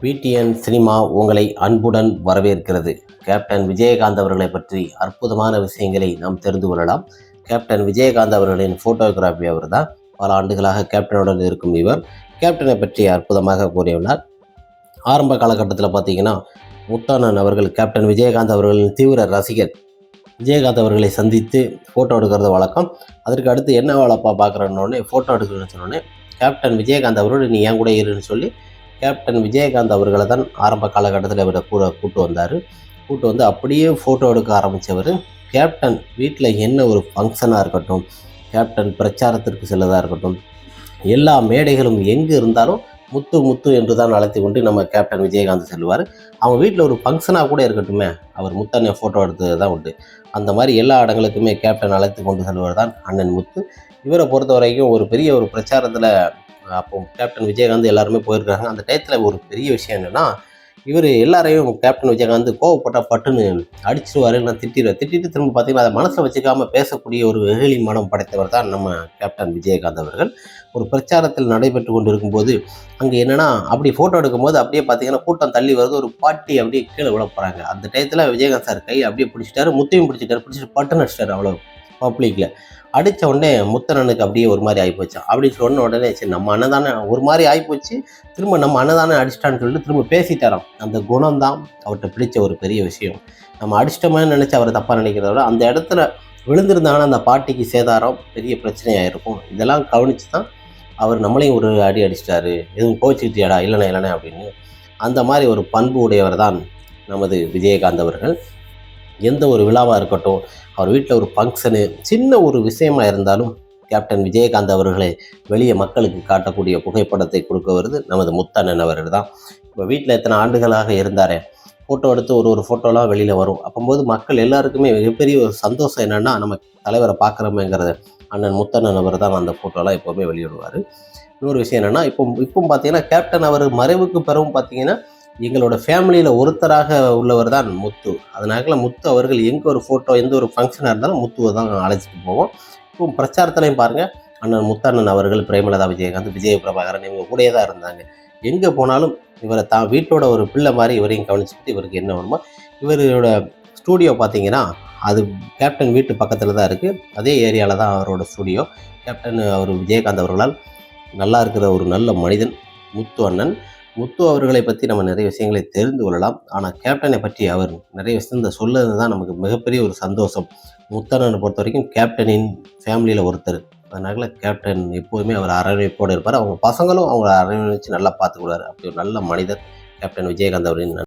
PTN cinema உங்களை அன்புடன் வரவேற்கிறது. கேப்டன் விஜயகாந்த் அவர்களை பற்றி அற்புதமான விஷயங்களை நாம் தெரிந்து கொள்ளலாம். கேப்டன் விஜயகாந்த் அவர்களின் ஃபோட்டோகிராஃபி அவர் தான் பல ஆண்டுகளாக கேப்டனுடன் இருக்கும் இவர். கேப்டனை பற்றி அற்புதமாக கூறியுள்ளார். ஆரம்ப காலகட்டத்தில் பார்த்தீங்கன்னா முத்தானன் அவர்கள் கேப்டன் விஜயகாந்த் அவர்களின் தீவிர ரசிகர். விஜயகாந்த் அவர்களை சந்தித்து ஃபோட்டோ எடுக்கிறது வழக்கம். அதற்கு அடுத்து என்ன வேலைப்பா பார்க்குறேன்னொடனே ஃபோட்டோ எடுக்கிறேன்னு சொன்னோடனே கேப்டன் விஜயகாந்த் அவரோடு நீ ஏன் கூட இருன்னு சொல்லி கேப்டன் விஜயகாந்த் அவர்களை தான் ஆரம்ப காலகட்டத்தில் இவரை கூட கூட்டு வந்தார். கூட்டு வந்து அப்படியே ஃபோட்டோ எடுக்க ஆரம்பித்தவர் கேப்டன் வீட்டில் என்ன ஒரு ஃபங்க்ஷனாக இருக்கட்டும் கேப்டன் பிரச்சாரத்திற்கு செல்லதாக இருக்கட்டும் எல்லா மேடைகளும் எங்கே இருந்தாலும் முத்து முத்து என்று தான் அழைத்து கொண்டு நம்ம கேப்டன் விஜயகாந்த் செல்வார். அவங்க வீட்டில் ஒரு ஃபங்க்ஷனாக கூட இருக்கட்டுமே அவர் முத்தனை ஃபோட்டோ எடுத்தது தான் உண்டு. அந்த மாதிரி எல்லா இடங்களுக்குமே கேப்டன் அழைத்து கொண்டு செல்வர் தான் அண்ணன் முத்து. இவரை பொறுத்த வரைக்கும் ஒரு பெரிய ஒரு பிரச்சாரத்தில் அப்போ கேப்டன் விஜயகாந்த் எல்லாருமே போயிருக்காங்க. அந்த டயத்தில் ஒரு பெரிய விஷயம் என்னென்னா இவர் எல்லாரையும் கேப்டன் விஜயகாந்த் கோவப்பட்டால் பட்டுன்னு அடிச்சிருவாரு நான் திட்டிடுவார் திட்டிட்டு திரும்ப பார்த்தீங்கன்னா அதை மனசில் வச்சுக்காமல் பேசக்கூடிய ஒரு வெகுளி மனம் படைத்தவர் தான் நம்ம கேப்டன் விஜயகாந்த் அவர்கள். ஒரு பிரச்சாரத்தில் நடைபெற்று கொண்டு இருக்கும்போது அங்கே என்னென்னா அப்படி ஃபோட்டோ எடுக்கும்போது அப்படியே பார்த்தீங்கன்னா கூட்டம் தள்ளி வருது. ஒரு பாட்டி அப்படியே கீழே விட போகிறாங்க அந்த டயத்தில் விஜயகாந்த் சார் கை அப்படியே பிடிச்சிட்டாரு. முத்தையும் பிடிச்சிட்டாரு. பிடிச்சிட்டு பட்டுன்னு அடிச்சிட்டாரு அவ்வளோ பப்ளிக்கில் அடித்த உடனே முத்தனனுக்கு அப்படியே ஒரு மாதிரி ஆகிப்போச்சான் அப்படி சொன்ன உடனே சரி நம்ம அண்ணன் தானே ஒரு மாதிரி ஆகிப்போச்சு திரும்ப நம்ம அண்ணன் தானே அடிச்சிட்டான்னு சொல்லிட்டு திரும்ப பேசிட்டாராம். அந்த குணம் தான் அவர்கிட்ட பிடிச்ச ஒரு பெரிய விஷயம். நம்ம அடிச்சிட்டோமே நினச்சி அவரை தப்பாக நினைக்கிறத விட அந்த இடத்துல விழுந்திருந்தாங்கன்னா அந்த பாட்டிக்கு சேதாரம் பெரிய பிரச்சனையாக இருக்கும். இதெல்லாம் கவனித்து தான் அவர் நம்மளையும் ஒரு அடி அடிச்சிட்டாரு. எதுவும் கோச்சிக்கிட்டியாடா? இல்லைண்ணே இல்லைண்ணே அப்படின்னு. அந்த மாதிரி ஒரு பண்பு உடையவர் தான் நமது விஜயகாந்த் அவர்கள். எந்த ஒரு விழாவாக இருக்கட்டும் அவர் வீட்டில் ஒரு ஃபங்க்ஷனு சின்ன ஒரு விஷயமா இருந்தாலும் கேப்டன் விஜயகாந்த் அவர்களை வெளியே மக்களுக்கு காட்டக்கூடிய புகைப்படத்தை கொடுக்க வருது நமது முத்தண்ணன் அவர்கள் தான். இப்போ வீட்டில் எத்தனை ஆண்டுகளாக இருந்தாரே ஃபோட்டோ எடுத்து ஒரு ஒரு ஃபோட்டோலாம் வெளியில் வரும். அப்போது மக்கள் எல்லாருக்குமே மிகப்பெரிய ஒரு சந்தோஷம் என்னென்னா நம்ம தலைவரை பார்க்குறோமேங்கிறத அண்ணன் முத்தண்ணன் அவர் தான் அந்த ஃபோட்டோலாம் எப்போவுமே வெளியிடுவார். இன்னொரு விஷயம் என்னென்னா இப்போ இப்போ பார்த்தீங்கன்னா கேப்டன் அவர் மறைவுக்கு பிறகும் பார்த்தீங்கன்னா எங்களோட ஃபேமிலியில் ஒருத்தராக உள்ளவர் தான் முத்து. அதனால முத்து அவர்கள் எங்கே ஒரு ஃபோட்டோ எந்த ஒரு ஃபங்க்ஷனாக இருந்தாலும் முத்துவை தான் அழைச்சிட்டு போவோம். இப்போ பிரச்சாரத்துலையும் பாருங்கள் அண்ணன் முத்தண்ணன் அவர்கள் பிரேமலதா விஜயகாந்த் விஜய பிரபாகரன் இவங்க கூடயே தான் இருந்தாங்க. எங்கே போனாலும் இவரை தான் வீட்டோட ஒரு பிள்ளை மாதிரி இவரையும் கவனிச்சுக்கிட்டு இவருக்கு என்ன வேணுமோ இவரோட ஸ்டூடியோ பார்த்தீங்கன்னா அது கேப்டன் வீட்டு பக்கத்தில் தான் இருக்குது அதே ஏரியாவில் தான் அவரோட ஸ்டூடியோ கேப்டன் அவர் விஜயகாந்த் அவர்களால் நல்லா இருக்கிற ஒரு நல்ல மனிதன் முத்து அண்ணன். முத்து அவர்களை பற்றி நம்ம நிறைய விஷயங்களை தெரிந்து கொள்ளலாம். ஆனால் கேப்டனை பற்றி அவர் நிறைய விஷயம் இந்த சொல்லது தான் நமக்கு மிகப்பெரிய ஒரு சந்தோஷம். முத்தனனை பொறுத்த வரைக்கும் கேப்டனின் ஃபேமிலியில் ஒருத்தர். அதனால கேப்டன் எப்போதுமே அவர் அரவணைப்போடு இருப்பார். அவங்க பசங்களும் அவங்கள அரவணைச்சு நல்லா பார்த்துக்கூடாரு அப்படி ஒரு நல்ல மனிதர் கேப்டன் விஜயகாந்த் அவரின்